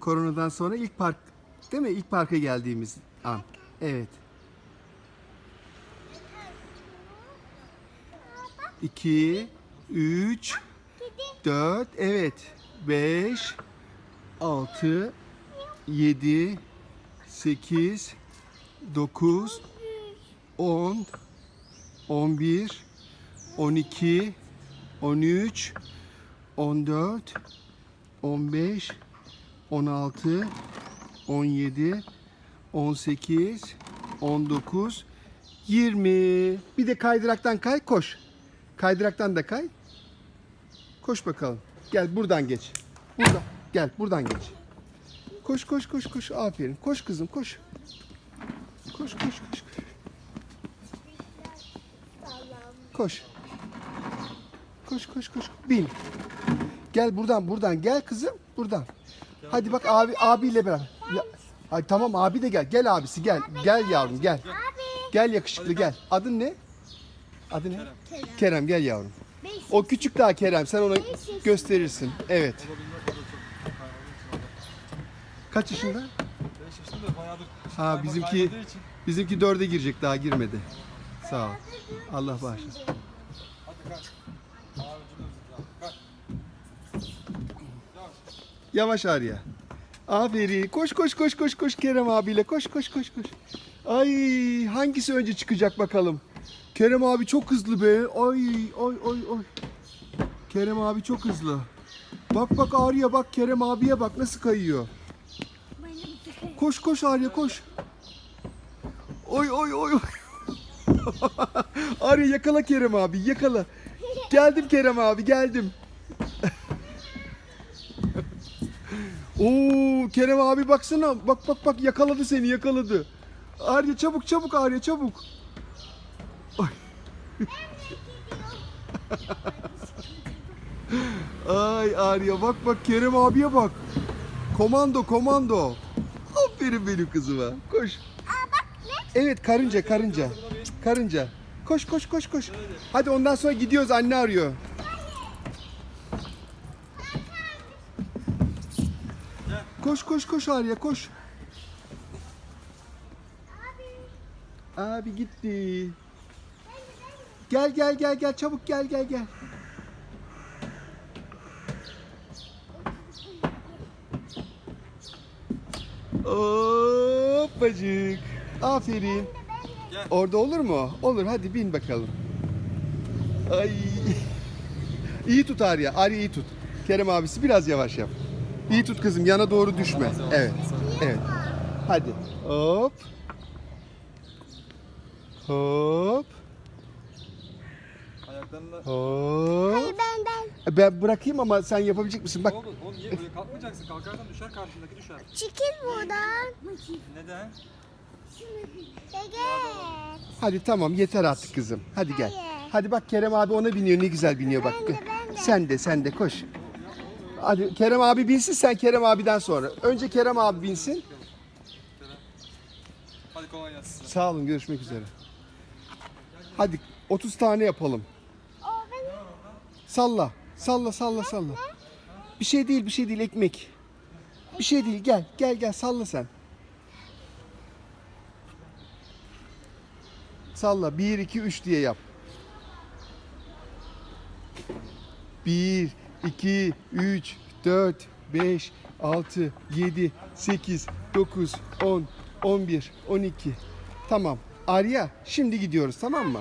Koronadan sonra ilk park değil mi? İlk parka geldiğimiz an. Evet. 2 3 4 evet. 5 6 7 8 9 10 11 12 13 14 15 16 17 18 19 20 Bir de kaydıraktan kay koş. Kaydıraktan da kay. Koş bakalım. Gel buradan geç. Burada. Gel buradan geç. Koş koş koş koş. Aferin. Koş kızım koş. Koş koş koş. koş. Koş. Koş koş. Bin. Gel buradan buradan gel kızım buradan. Hadi bak abi abiyle beraber. Ya, ay tamam abi de gel. Gel abisi gel. Gel yavrum gel. Gel yakışıklı gel. Adın ne? Adı ne? Kerem. gel yavrum. O küçük daha Kerem. Sen ona gösterirsin. Evet. Kaç yaşında? 5 yaşında da bayağıdır. Ha bizimki bizimki dörde girecek daha girmedi. Sağ ol. Allah bağışlasın. Hadi kalk. Yavaş Arya. Aferin. Koş koş koş koş koş Kerem abiyle. Koş koş koş koş. Ay hangisi önce çıkacak bakalım. Kerem abi çok hızlı be. Ay ay ay ay. Kerem abi çok hızlı. Bak bak Arya bak Kerem abiye bak nasıl kayıyor. Koş koş Arya koş. Oy oy oy. oy. Arya yakala Kerem abi yakala. Geldim Kerem abi geldim. Oo Kerem abi baksana. Bak bak bak yakaladı seni yakaladı. Arya çabuk çabuk Arya çabuk. Ay. Ay Arya bak bak Kerem abiye bak. Komando komando. Aferin benim kızıma. Koş. Evet karınca karınca. Karınca. Koş koş koş koş. Hadi ondan sonra gidiyoruz anne arıyor. Koş koş koş Arya koş. Abi gitti. Gel gel gel gel çabuk gel gel gel. Hoppacık. Aferin. Gel. Orada olur mu? Olur hadi bin bakalım. Ay. İyi tut Arya. Arya iyi tut. Kerem abisi biraz yavaş yap. İyi tut kızım yana doğru düşme. Evet. Evet. Hadi. Hop. Hop. Ayaklarını da... Hop. Ben ben. Ben bırakayım ama sen yapabilecek misin? Bak. Oğlum, oğlum niye böyle kalkmayacaksın? Kalkarsan düşer karşındaki düşer. Çekil buradan. Neden? Evet. Hadi tamam yeter artık kızım. Hadi gel. Hayır. Hadi bak Kerem abi ona biniyor. Ne güzel biniyor bak. Ben de, ben de. Sen de sen de koş. Hadi Kerem abi binsin sen Kerem abiden sonra. Önce Kerem abi binsin. Hadi kolay gelsin. Sağ olun görüşmek üzere. Hadi 30 tane yapalım. Salla. Salla salla salla. Bir şey değil bir şey değil ekmek. Bir şey değil gel gel gel salla sen. Salla 1 2 3 diye yap. 1 2 3 4 5 6 7 8 9 10 11 12 Tamam. Arya şimdi gidiyoruz tamam mı?